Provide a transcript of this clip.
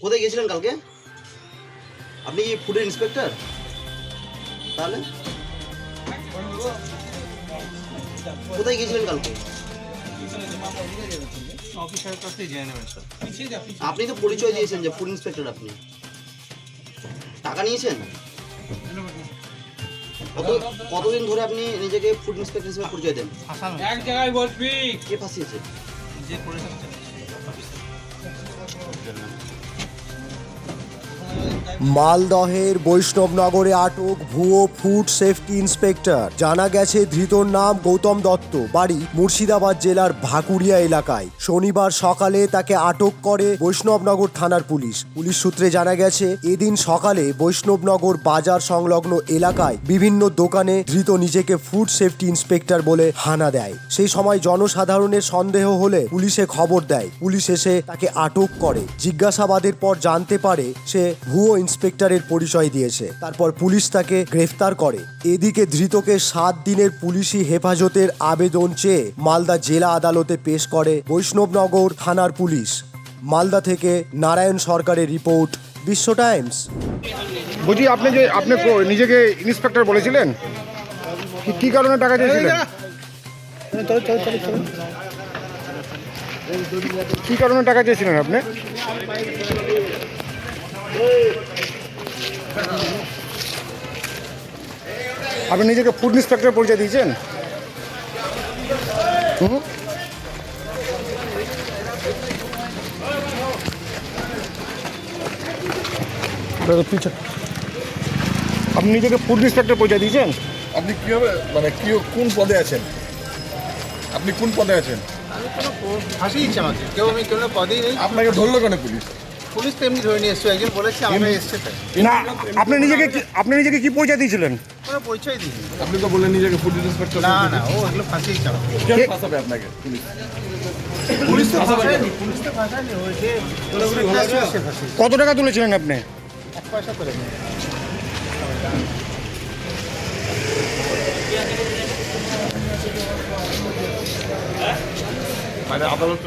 কোথায় গেছিলেন কালকে? আপনি কি ফুডের ইন্সপেক্টর তাহলে? কোথায় গেছিলেন কালকে? আপনি তো পরিচয় দিয়েছেন যে ফুড ইন্সপেক্টর আপনি। টাকা নিয়েছেন? কত কতদিন ধরে আপনি নিজেকে ফুড ইন্সপেক্টর হিসেবে পরিচয় দেন? এক জায়গায় বসবি। কে ফাঁসিয়েছে? যে মালদহের বৈষ্ণবনগরে আটক ভুয়ো ফুড সেফটি ইন্সপেক্টর। জানা গেছে ধৃতর নাম গৌতম দত্ত, বাড়ি মুর্শিদাবাদ জেলার ভাকুড়িয়া এলাকায়। শনিবার সকালে তাকে আটক করে বৈষ্ণবনগর থানার পুলিশ। পুলিশ সূত্রে জানা গেছে, এদিন সকালে বৈষ্ণবনগর বাজার সংলগ্ন এলাকায় বিভিন্ন দোকানে ধৃত নিজেকে ফুড সেফটি ইন্সপেক্টর বলে হানা দেয়। সেই সময় জনসাধারণের সন্দেহ হলে পুলিশে খবর দেয়। পুলিশ এসে তাকে আটক করে। জিজ্ঞাসাবাদের পর জানতে পারে, সে ভুয়ো ইন্সপেক্টরের পরিচয় দিয়েছে। তারপর পুলিশ তাকে গ্রেফতার করে। এদিকে ধৃতকে সাত দিনের পুলিশি হেফাজতের আবেদন চেয়ে মালদা জেলা আদালতে পেশ করে বৈষ্ণবনগর থানার পুলিশ। মালদা থেকে নারায়ণ সরকারের রিপোর্ট, বিশ্ব টাইমস। বলছি আপনি যে, আপনি নিজেকে ইন্সপেক্টর বলেছিলেন? কি- কারণে টাকা চেয়েছিলেন? কি কারণে টাকা চেয়েছিলেন আপনি? আপনি নিজেকে ফুড ইন্সপেক্টর পরিচয় দিয়েছেন? হুম? আপনি নিজেকে ফুড ইন্সপেক্টর পরিচয় দিয়েছেন? আপনি কীভাবে মানে কি কোন পদে আছেন? আপনি কোন পদে আছেন? ফাঁসিয়েছে আমাকে। কেউ আমি কোনো পদেই নেই। আপনাকে ধরলো কেন পুলিশ? পুলিশ তো এমনি ধরে নিয়ে এসছে একজন বলেছে আমাকে এসছে তাই। না আপনি নিজেকে কি আপনি নিজেকে কি পরিচয় দিয়েছিলেন? কোনো পরিচয় দিইনি। আপনি তো বললেন নিজেকে ফুড ইন্সপেক্টর না না ও এগুলো আমাকে কে ফাঁসাবে আপনাকে? পুলিশ। পুলিশ তো ফাঁসায়নি পুলিশ তো ফাঁসায়নি ওই যে কত টাকা তুলেছিলেন আপনি? এক পয়সা করে মানে আদালত